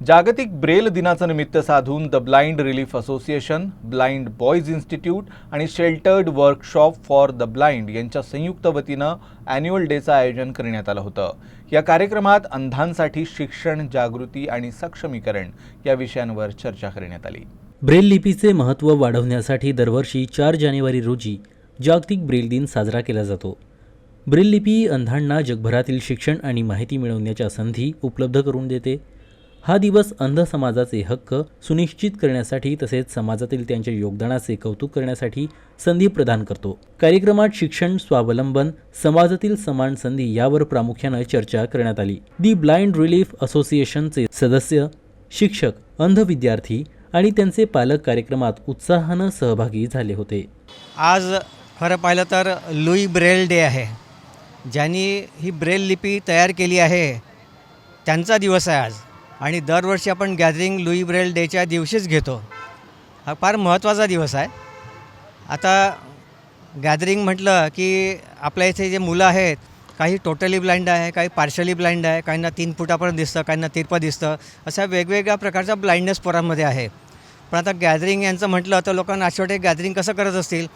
जागतिक ब्रेल दिनाचं निमित्त साधून the blind relief association blind boys institute आणि sheltered workshop for the blind यांच्या संयुक्त वतीनं अॅन्युअल डेचं आयोजन करण्यात आलं होतं. या कार्यक्रमात अंधांसाठी शिक्षण जागृती आणि सक्षमीकरण या विषयांवर चर्चा करण्यात आली. ब्रेल लिपीचे महत्त्व वाढवण्यासाठी दरवर्षी चार जानेवारी रोजी जागतिक ब्रेल दिन साजरा केला जातो. ब्रेल लिपी अंधांना जगभरातील शिक्षण आणि माहिती मिळवण्याच्या संधी उपलब्ध करून देते. हा दिवस अंध समाजाचे हक्क सुनिश्चित करण्यासाठी तसेच समाजातील त्यांच्या योगदानाचे कौतुक करण्यासाठी संधी प्रदान करतो. कार्यक्रमात शिक्षण स्वावलंबन समाजातील समान संधी यावर प्रामुख्यानं चर्चा करण्यात आली. दी ब्लाइंड रिलीफ असोसिएशनचे सदस्य शिक्षक अंध विद्यार्थी आणि त्यांचे पालक कार्यक्रमात उत्साहानं सहभागी झाले होते. आज खरं पाहिलं तर लुई ब्रेल डे आहे. ज्यांनी ही ब्रेल लिपी तयार केली आहे त्यांचा दिवस आहे आज. आणि दरवर्षी आपण गॅदरिंग लुई ब्रेल डेच्या दिवशीच घेतो. हा फार महत्त्वाचा दिवस आहे. आता गॅदरिंग म्हटलं की आपल्या इथे जे मुलं आहेत काही टोटली ब्लाइंड आहे काही पार्शली ब्लाइंड आहे काहींना तीन फुटापर्यंत दिसतं काहींना तिरपं दिसतं अशा वेगवेगळ्या प्रकारचा ब्लाइंडनेस पोरांमध्ये आहे. पण आता गॅदरिंग यांचं म्हटलं तर लोकांना अशा वाटते गॅदरिंग कसं करत असतील?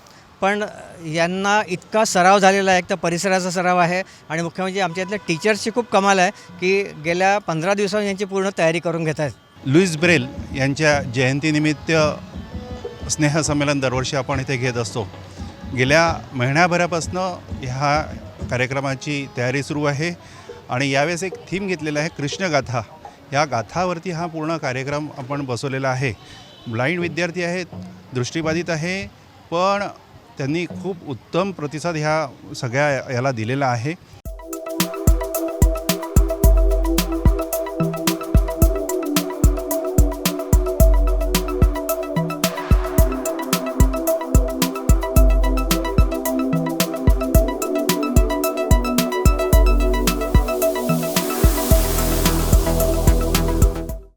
पण यांना इतका सराव झालेला आहे एक तर परिसराचा सराव आहे आणि मुख्य म्हणजे आमच्या इथल्या टीचर्सची खूप कमाल आहे की गेल्या पंधरा दिवसांनी यांची पूर्ण तयारी करून घेत आहेत. लुईस ब्रेल यांच्या जयंतीनिमित्त स्नेहसंमेलन दरवर्षी आपण इथे घेत असतो. गेल्या महिन्याभरापासनं ह्या कार्यक्रमाची तयारी सुरू आहे आणि यावेळेस एक थीम घेतलेला आहे कृष्णगाथा. या गाथावरती हा पूर्ण कार्यक्रम आपण बसवलेला आहे. ब्लाइंड विद्यार्थी आहेत दृष्टीबाधित आहे पण त्यांनी खूप उत्तम प्रतिसाद ह्या सगळ्या याला दिलेला आहे.